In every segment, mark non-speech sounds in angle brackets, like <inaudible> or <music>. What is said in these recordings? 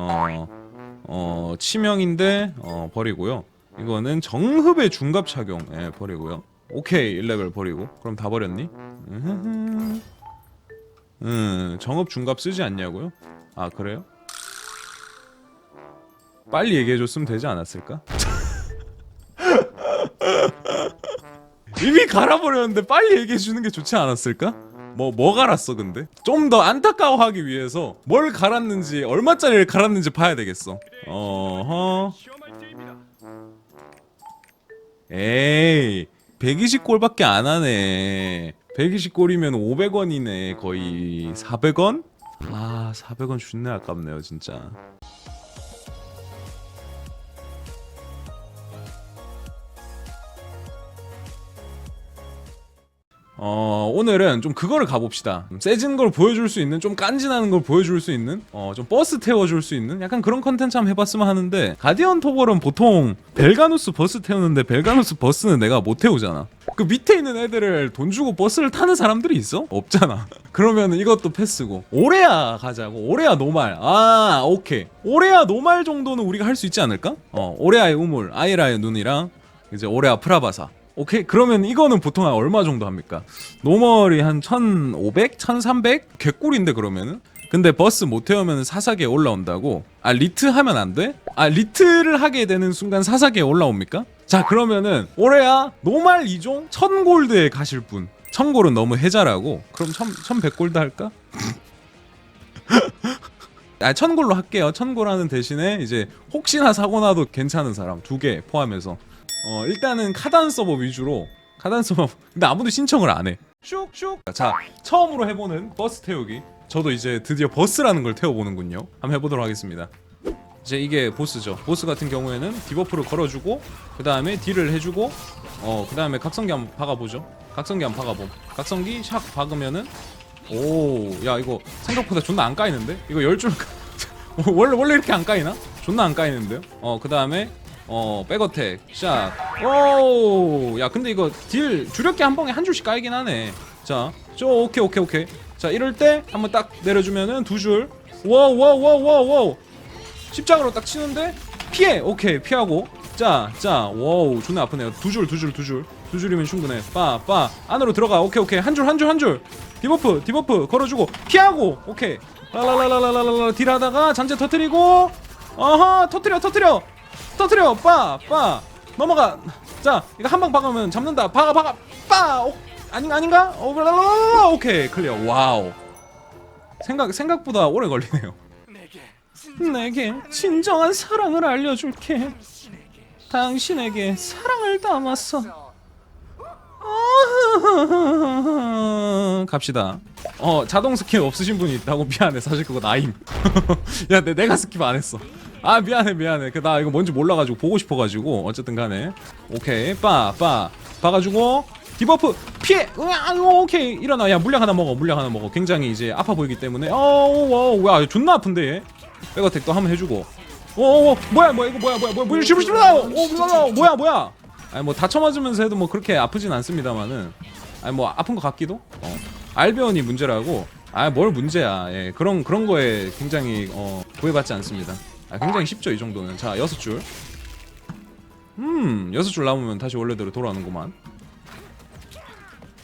어, 어 치명인데 어, 버리고요. 이거는 정흡의 중갑 착용 예, 버리고요. 오케이 1레벨 버리고 그럼 다 버렸니? 음 정흡 중갑 쓰지 않냐고요? 아 그래요? 빨리 얘기해줬으면 되지 않았을까? <laughs> 이미 갈아버렸는데 빨리 얘기해주는 게 좋지 않았을까? 뭐, 뭐 갈았어, 근데? 좀 더 안타까워하기 위해서 뭘 갈았는지, 얼마짜리를 갈았는지 봐야 되겠어. 어허. 에이, 120골밖에 안 하네. 120골이면 500원이네, 거의. 400원? 아, 400원 존나 아깝네요, 진짜. 어 오늘은 좀 그거를 가봅시다. 좀 세진 걸 보여줄 수 있는, 좀 깐진하는 걸 보여줄 수 있는, 어 좀 버스 태워줄 수 있는 약간 그런 컨텐츠 한번 해봤으면 하는데 가디언 토벌은 보통 벨가누스 버스 태우는데 벨가누스 버스는 내가 못 태우잖아. 그 밑에 있는 애들을 돈 주고 버스를 타는 사람들이 있어? 없잖아. <laughs> 그러면 이것도 패스고 오레아 가자고. 오레아 노말. 아 오케이. 오레아 노말 정도는 우리가 할 수 있지 않을까? 어 오레아의 우물, 아이라의 눈이랑 이제 오레아 프라바사. 오케이 그러면 이거는 보통 한 얼마 정도 합니까? 노멀이 한 1500? 1300? 개꿀인데 그러면은? 근데 버스 못 태우면 사사기에 올라온다고? 아 리트 하면 안 돼? 아 리트를 하게 되는 순간 사사기에 올라옵니까? 자 그러면은 올해야 노말 2종 1000골드에 가실 분 1000골은 너무 해자라고 그럼 1000, 1100골드 할까? <laughs> 아 1000골로 할게요 1000골 하는 대신에 이제 혹시나 사고 나도 괜찮은 사람 두 개 포함해서 어 일단은 카단 서버 위주로 카단 서버 근데 아무도 신청을 안 해. 슉슉. 자 처음으로 해보는 버스 태우기. 저도 이제 드디어 버스라는 걸 태워보는군요. 한번 해보도록 하겠습니다. 이제 이게 보스죠. 보스 같은 경우에는 디버프를 걸어주고 그 다음에 딜을 해주고 어 그 다음에 각성기 한번 박아보죠. 각성기 한번 박아봄. 각성기 샥 박으면은 오 야 이거 생각보다 존나 안 까이는데? 이거 열줄 <laughs> 원래 원래 이렇게 안 까이나? 존나 안 까이는데요? 어 그 다음에 어 백어택 샷. 오야 근데 이거 딜 주력기 한 방에 한 줄씩 까이긴 하네. 자 저 오케이 오케이 오케이. 자 이럴 때 한번 딱 내려주면은 두 줄. 와우 와우 와우 와우 와우. 십장으로 딱 치는데 피해. 오케이 피하고. 자자 와우. 존나 아프네요. 두 줄 두 줄 두 줄. 두 줄이면 충분해. 빠빠. 안으로 들어가. 오케이 오케이. 한 줄 한 줄 한 줄. 디버프 디버프. 걸어주고. 피하고. 오케이. 라라라라라라라 딜하다가 잔재 터트리고. 어허 터트려 터트려 터트려 빠빠 넘어가 자 이거 한 방 박으면 잡는다 박아 박아 빠 오, 아닌가 아닌가 오, 라라라라 오케이 클리어 와우 생각 생각보다 오래 걸리네요. 내게 진정한 사랑을 알려줄게. 당신에게 사랑을 담았어. 아, 갑시다. 어 자동 스킵 없으신 분이 있다고 미안해. 사실 그거 나임. <laughs> 야, 내, 내가 스킵 안 했어. 아 미안해 미안해. 그 나 이거 뭔지 몰라가지고 보고 싶어가지고 어쨌든 간에 오케이 빠빠 봐가지고 디버프 피해 으아, 오케이 일어나 야 물약 하나 먹어 물약 하나 먹어 굉장히 이제 아파 보이기 때문에 어와 존나 아픈데 얘 백어택도 한번 해주고 오 뭐야 뭐야 이거 뭐야 뭐야 뭐야 뭐야 뭐야 뭐야 오 뭐야 뭐야 아니 뭐 다쳐 맞으면서 해도 뭐 그렇게 아프진 않습니다만은 아니 뭐 아픈 것 같기도 어 알베온이 문제라고 아 뭘 문제야 예 그런 그런 거에 굉장히 어 구애받지 않습니다 아 굉장히 쉽죠 이 정도는 자 여섯 줄 음, 여섯 줄 남으면 다시 원래대로 돌아오는구만.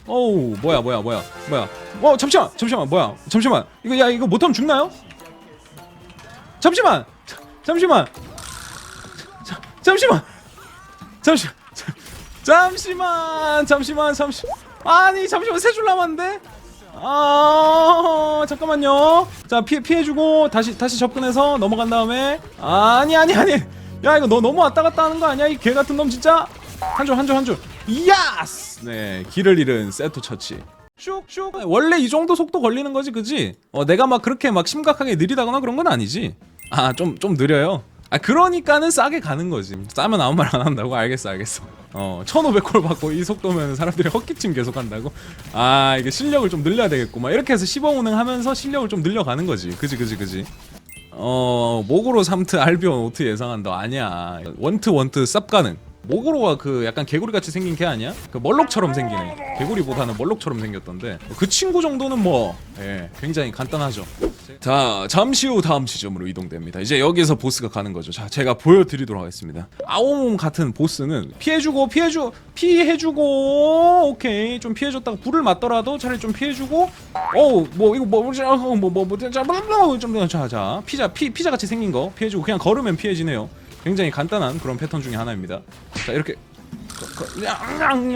어우, 뭐야, 뭐야, 뭐야, 뭐야. 어, 잠시만, 잠시만, 뭐야, 잠시만. 이거 야, 이거 못하면 죽나요? 잠시만, 자, 잠시만, 자, 잠시만, 잠시, 자, 잠시만, 잠시만, 잠시. 아니, 잠시만, 세 줄 남았는데. 아, 잠깐만요. 자, 피해 피해주고 다시 다시 접근해서 넘어간 다음에. 아니 아니 아니. 야 이거 너 너무 왔다 갔다 하는 거 아니야? 이 개 같은 놈 진짜? 한 줄 한 줄 한줄. 야스! 네 길을 잃은 세토 처치. 슉슉. 원래 이 정도 속도 걸리는 거지 그지? 어 내가 막 그렇게 막 심각하게 느리다거나 그런 건 아니지? 아 좀좀 느려요. 아 그러니까는 싸게 가는 거지. 싸면 아무 말 안 한다고? 알겠어 알겠어 어 1500콜 받고 이 속도면 사람들이 헛기침 계속 한다고? 아 이게 실력을 좀 늘려야 되겠구만 이렇게 해서 15운행 하면서 실력을 좀 늘려가는 거지. 그지 그지 그지. 어 목으로 삼트 알비온 오트 예상한다. 아니야. 원트 원트 쌉 가능. 모고로가 그 약간 개구리 같이 생긴 개 아니야? 그 멀록처럼 생기네. 개구리보다는 멀록처럼 생겼던데. 그 친구 정도는 뭐 예, 굉장히 간단하죠. 자 잠시 후 다음 지점으로 이동됩니다. 이제 여기서 보스가 가는 거죠. 자 제가 보여드리도록 하겠습니다. 아오몬 같은 보스는 피해주고 피해주 피해주고 오케이 좀 피해줬다가 불을 맞더라도 차라리 좀 피해주고 어뭐 이거 뭐뭐뭐뭐자자자 피자 피 피자 같이 생긴 거 피해주고 그냥 걸으면 피해지네요. 굉장히 간단한 그런 패턴 중에 하나입니다. 자 이렇게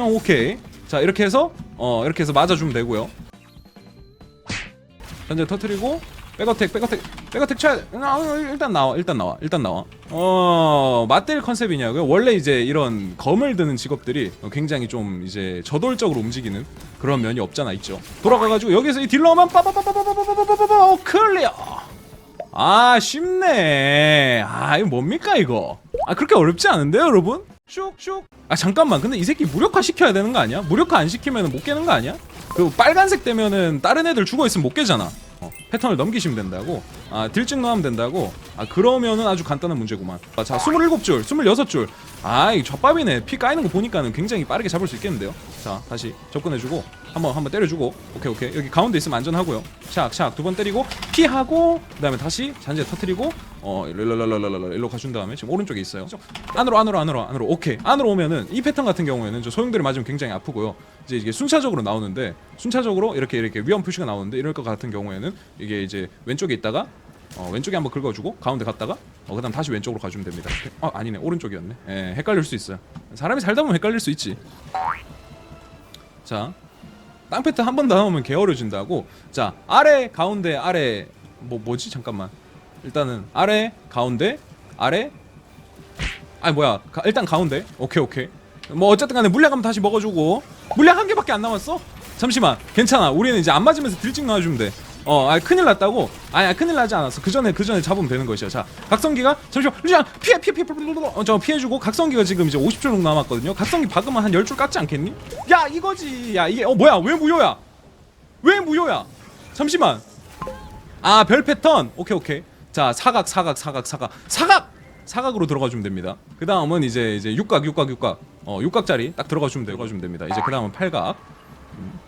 오케이. 자 이렇게 해서 어 이렇게 해서 맞아주면 되고요. 현재 터트리고 백어택 백어택 백어택 쳐야 돼. 아, 일단 나와 일단 나와 일단 나와. 어 맞대일 컨셉이냐고요? 원래 이제 이런 검을 드는 직업들이 굉장히 좀 이제 저돌적으로 움직이는 그런 면이 없잖아 있죠. 돌아가가지고 여기서 이 딜러만 빠바바바바바바바바바 클리어 아 쉽네 아 이거 뭡니까 이거 아 그렇게 어렵지 않은데요 여러분? 슉슉. 아 잠깐만. 근데 이 새끼 무력화 시켜야 되는 거 아니야? 무력화 안 시키면 못 깨는 거 아니야 그 빨간색 되면은 다른 애들 죽어 있으면 못 깨잖아. 어, 패턴을 넘기시면 된다고. 아 딜찍 넣으면 된다고. 아 그러면은 아주 간단한 문제구만. 아, 자 27줄 26줄. 아이 젖밥이네. 피 까이는 거 보니까는 굉장히 빠르게 잡을 수 있겠는데요? 자 다시 접근해주고 한번 한번 때려주고. 오케이 오케이. 여기 가운데 있으면 안전하고요. 샥샥. 두 번 때리고 피하고 그 다음에 다시 잔재 터트리고 어 일로 가준 다음에 지금 오른쪽에 있어요. 안으로 안으로 안으로 안으로. 오케이. 안으로 오면은 이 패턴 같은 경우에는 저 소용돌이 맞으면 굉장히 아프고요. 이제 이게 순차적으로 나오는데 순차적으로 이렇게 이렇게 위험 표시가 나오는데 이럴 것 같은 경우에는 이게 이제 왼쪽에 있다가 어, 왼쪽에 한번 긁어주고 가운데 갔다가 어, 그다음 다시 왼쪽으로 가주면 됩니다. 어 아니네. 오른쪽이었네. 예, 헷갈릴 수 있어요. 사람이 살다 보면 헷갈릴 수 있지. 자, 땅 패트 한번 더 나오면 게으러진다고. 자 아래 가운데 아래 뭐 뭐지 잠깐만. 일단은 아래 가운데 아래. 아니 뭐야 가- 일단 가운데. 오케이 오케이. 뭐 어쨌든 간에 물약 한번 다시 먹어주고 물약 한 개밖에 안 남았어. 잠시만 괜찮아 우리는 이제 안 맞으면서 딜찍 넣어주면 돼. 어, 아 큰일 났다고? 아니, 큰일 나지 않았어. 그 전에 그 전에 잡으면 되는 것이야. 자, 각성기가 잠시만, 루시안 피해 피해 피해 어, 저 피해주고 각성기가 지금 이제 50줄 정도 남았거든요. 각성기 박으면 한 10줄 깎지 않겠니? 야, 이거지. 야, 이게 어 뭐야? 왜 무효야? 왜 무효야? 잠시만. 아, 별 패턴. 오케이 오케이. 자, 사각 사각 사각 사각 사각 사각으로 들어가 주면 됩니다. 그 다음은 이제 이제 육각 육각 육각 어 육각짜리 딱 들어가 주면 들어가 주면 됩니다. 이제 그 다음은 팔각. 음,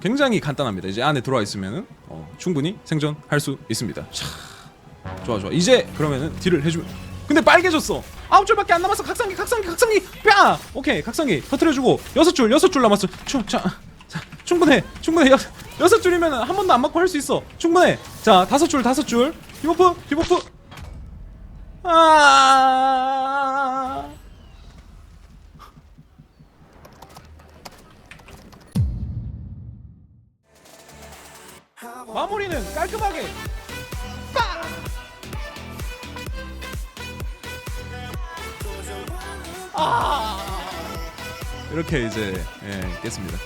굉장히 간단합니다. 이제 안에 들어와 있으면은 어, 충분히 생존할 수 있습니다. 자, 좋아 좋아. 이제 그러면은 딜을 해주면. 근데 빨개졌어. 아홉 줄밖에 안 남았어. 각성기, 각성기, 각성기. 뼈. 오케이, 각성기 터트려주고 여섯 줄, 여섯 줄 남았어. 충, 자, 자, 충분해, 충분해. 여, 여섯 줄이면은 한 번도 안 맞고 할 수 있어. 충분해. 자, 다섯 줄, 다섯 줄. 디버프, 디버프. 아. 마무리는 깔끔하게 빡! 아! 이렇게 이제 예, 깼습니다.